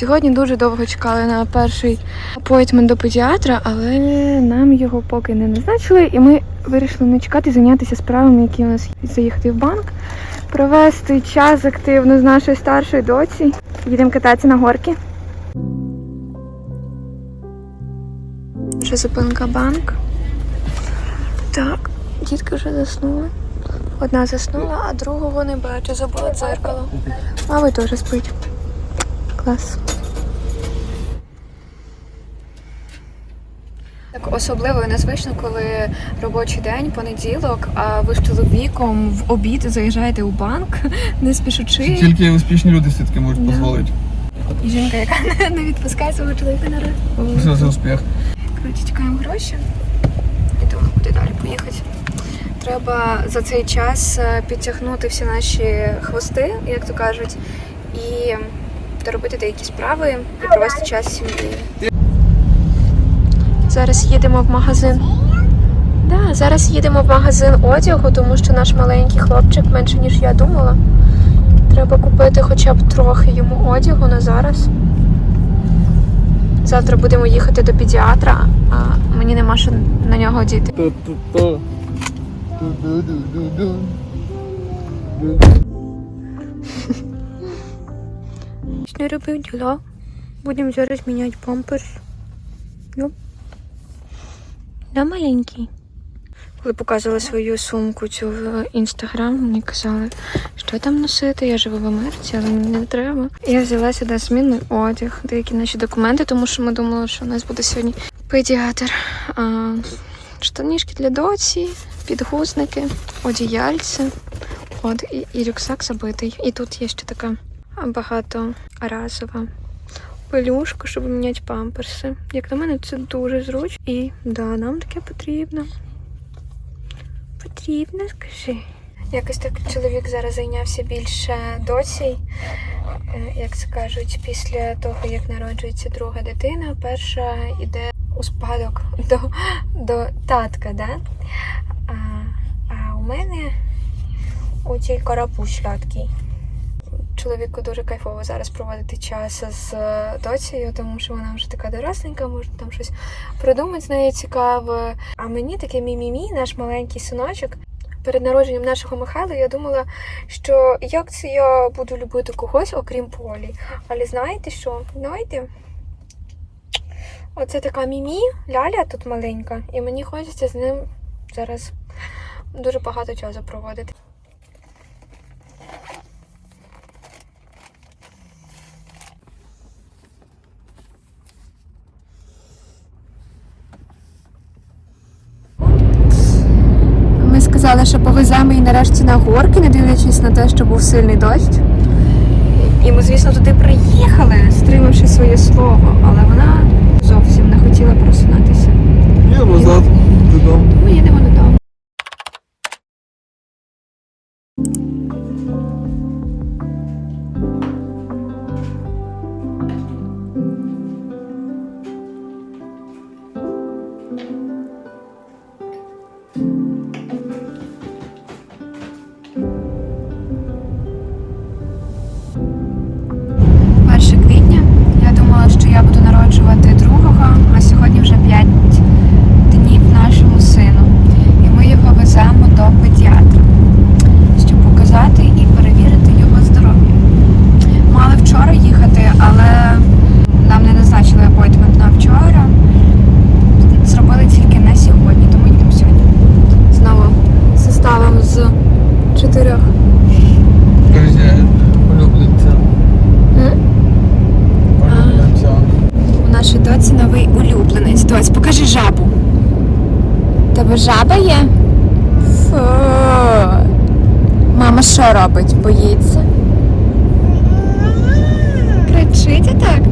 Сьогодні дуже довго чекали на перший апойтмент до педіатра, але нам його поки не назначили, і ми вирішили не чекати, зайнятися справами, які у нас є. заїхати в банк, провести час активно з нашою старшою доці. Їдемо кататися на горки. Вже зупинка банк. Так, дітки вже заснули. Одна заснула, а другого не бачу, забула дзеркало. Мабуть, теж спить. Клас. Так особливо і незвично, коли робочий день, понеділок, а ви з чоловіком в обід заїжджаєте у банк, не спішучи. Тільки успішні люди все таки можуть Да. дозволити. І жінка, яка не- відпускає свого чоловіка на раз. Все за успіх. Коротше, чекаємо гроші і думаю, куди далі поїхати. Треба за цей час е, підтягнути всі наші хвости, як то кажуть, і доробити деякі справи і провести час з сім'єю. Зараз їдемо в магазин. Да, зараз їдемо в магазин одягу, тому що наш маленький хлопчик менше, ніж я думала. Треба купити хоча б трохи йому одягу на зараз. Завтра будемо їхати до педіатра, а мені нема що на нього діти. Ту-ту-ту. Не робив діла. Будемо зараз міняти памперс. Ну. Да, маленький. Коли показувала свою сумку цю в інстаграм, мені казали, що там носити. Я живу в Америці, але мені не треба. Я взяла сюди змінний одяг, деякі наші документи, тому що ми думали, що у нас буде сьогодні педіатр. А, штанішки для доці, підгузники, одіяльце. От, і, і рюкзак забитий. І тут є ще така багаторазова пелюшка, щоб міняти памперси. Як на мене, це дуже зручно. І да, нам таке потрібно. Потрібно, скажи. Якось так чоловік зараз зайнявся більше доці, Е, як це кажуть, після того, як народжується друга дитина, перша йде у спадок до, до татка, да? А, а у мене у цій карапуз сладкий. Чоловіку дуже кайфово зараз проводити час з е, доцією, тому що вона вже така доросленька, можна там щось придумати з нею цікаве. А мені таке мі-мі-мі, наш маленький синочок. Перед народженням нашого Михайла я думала, що як це я буду любити когось, окрім Полі. Але знаєте що? Знаєте? Оце така мімі, ляля тут маленька, і мені хочеться з ним зараз дуже багато часу проводити. Ми сказали, що повеземо її нарешті на горки, не дивлячись на те, що був сильний дощ. І ми, звісно, туди приїхали, стримавши своє слово, але вона зовсім не хотіла просунутися. Доць, покажи жабу. Тебе жаба є? Фу. Мама що робить? Боїться? Кричить так?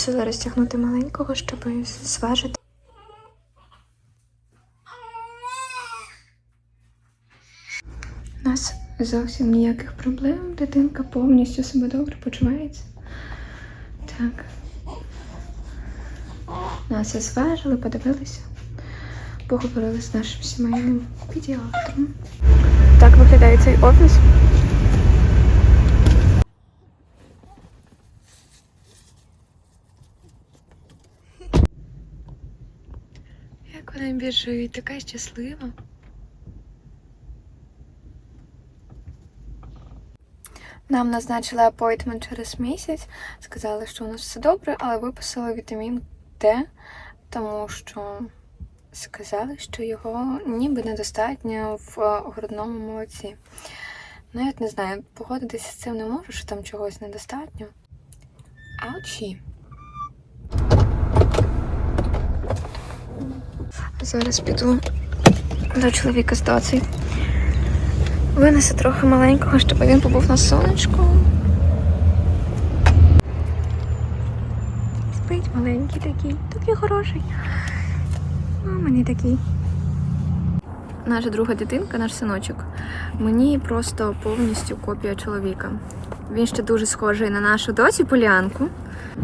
Стараюся зараз тягнути маленького, щоб зважити. У нас зовсім ніяких проблем. Дитинка повністю себе добре почувається. Так. Нас зважили, подивилися, поговорили з нашим сімейним педіатром. Так виглядає цей офіс. Як вона біжить, така щаслива. Нам назначили апойтмент через місяць. Сказали, що у нас все добре, але виписали вітамін Д, тому що сказали, що його ніби недостатньо в е, грудному молоці. Навіть не знаю, погодитися з цим не можу, що там чогось недостатньо. Аучі. Зараз піду до чоловіка з доці. Винесе трохи маленького, щоб він побув на сонечку. Спить маленький такий, такий хороший. А мені такий. Наша друга дитинка, наш синочок, мені просто повністю копія чоловіка. Він ще дуже схожий на нашу доці Поліанку.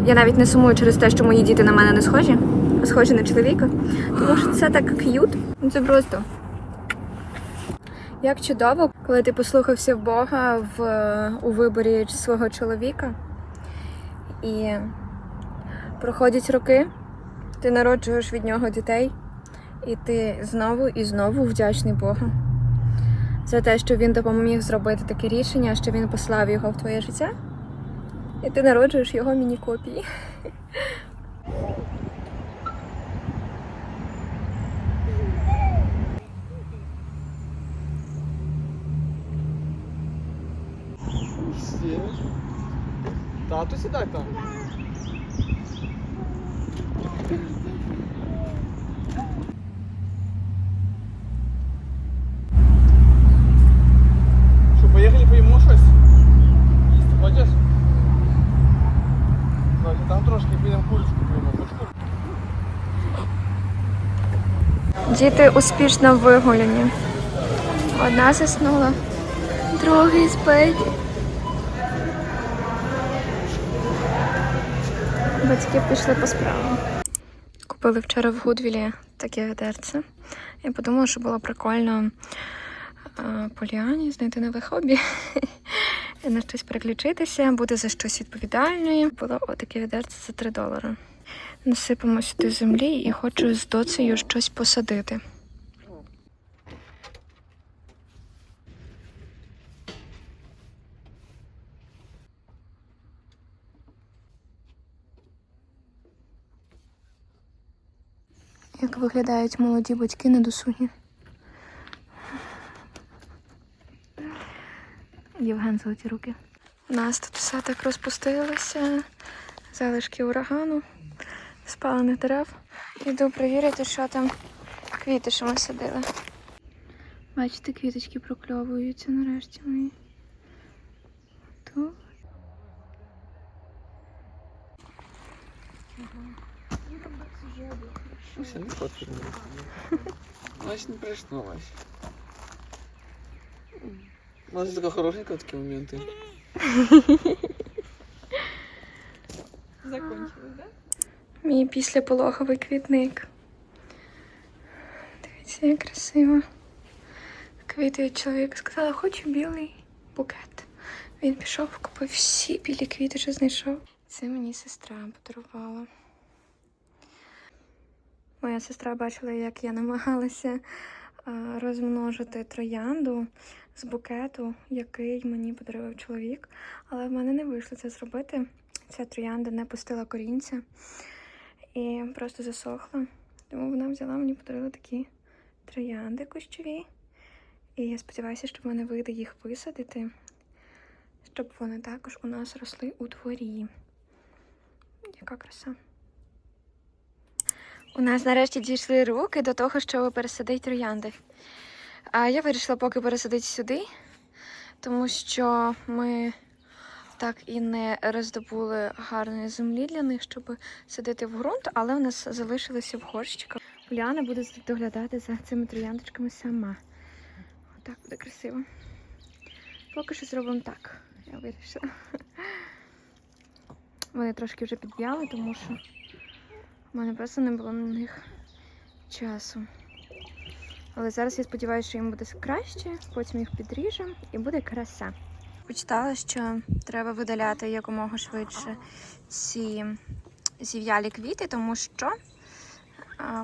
Я навіть не сумую через те, що мої діти на мене не схожі, схожі на чоловіка. Тому що це так к'ют. Ну, Це просто як чудово, коли ти послухався в Бога у виборі свого чоловіка, і проходять роки, ти народжуєш від нього дітей, і ти знову і знову вдячний Богу за те, що він допоміг зробити таке рішення, що він послав його в твоє життя, і ти народжуєш його міні-копії. Тату сідай там. Що, поїхали поїмо щось? Їсти хочеш? Давайте там трошки підемо курочку поїмо. Діти успішно вигуляні. Одна заснула, другий спить. Батьки пішли по справам. Купили вчора в Гудвілі таке ведерце. Я подумала, що було прикольно е, Поліані знайти нове хобі. На щось переключитися, бути за щось відповідальною. Було отаке відерце за 3 долари. Насипемо сюди землі і хочу з доцею щось посадити. Як виглядають молоді батьки на досугі? Євген золоті руки. У нас тут все так розпустилося. Залишки урагану, спалених дерев. Іду перевірити, що там квіти, що ми садили. Бачите, квіточки прокльовуються нарешті мої. Тут. Слушай, не хочешь. Значит, не проснулась. У нас такая хорошенькая в такие моменты. Закончилось, да? Мій післяпологовий квітник. Дивіться, як красиво. Квіти чоловік сказала, хочу білий букет. Він пішов, купив всі білі квіти, що знайшов. Це мені сестра подарувала. Моя сестра бачила, як я намагалася розмножити троянду з букету, який мені подарував чоловік. Але в мене не вийшло це зробити. Ця троянда не пустила корінця і просто засохла. Тому вона взяла мені подарила такі троянди кущові. І я сподіваюся, що мене вийде їх висадити, щоб вони також у нас росли у дворі. Яка краса. У нас нарешті дійшли руки до того, щоб пересадити троянди. А я вирішила поки пересадити сюди, тому що ми так і не роздобули гарної землі для них, щоб садити в ґрунт, але в нас залишилося в горщиках. Уляна буде доглядати за цими трояндочками сама. Отак буде красиво. Поки що зробимо так. Я вирішила. Вони трошки вже підв'яли, тому що в мене просто не було на них часу. Але зараз я сподіваюся, що їм буде краще, потім їх підріжемо і буде краса. Почитала, що треба видаляти якомога швидше ці зів'ялі квіти, тому що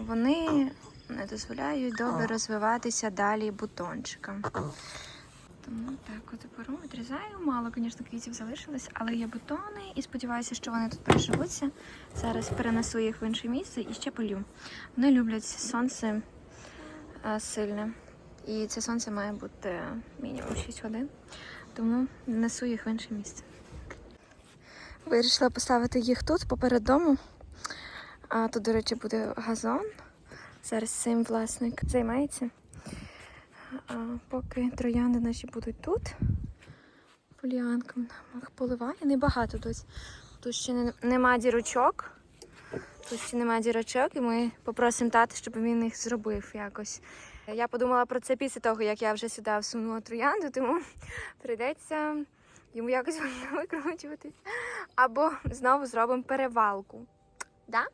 вони не дозволяють добре розвиватися далі бутончикам. Тому так, от беру, відрізаю. Мало, звісно, квітів залишилось, але є бутони і сподіваюся, що вони тут приживуться. Зараз перенесу їх в інше місце і ще полю. Вони люблять сонце е, сильне. І це сонце має бути мінімум 6 годин. Тому несу їх в інше місце. Вирішила поставити їх тут, поперед дому. А тут, до речі, буде газон. Зараз цим власник займається. А поки троянди наші будуть тут, поліанком нам їх поливає. Небагато тут. Тут ще не, нема дірочок. Тут ще нема дірочок, і ми попросимо тата, щоб він їх зробив якось. Я подумала про це після того, як я вже сюди всунула троянду, тому прийдеться йому якось викручувати. Або знову зробимо перевалку. Да?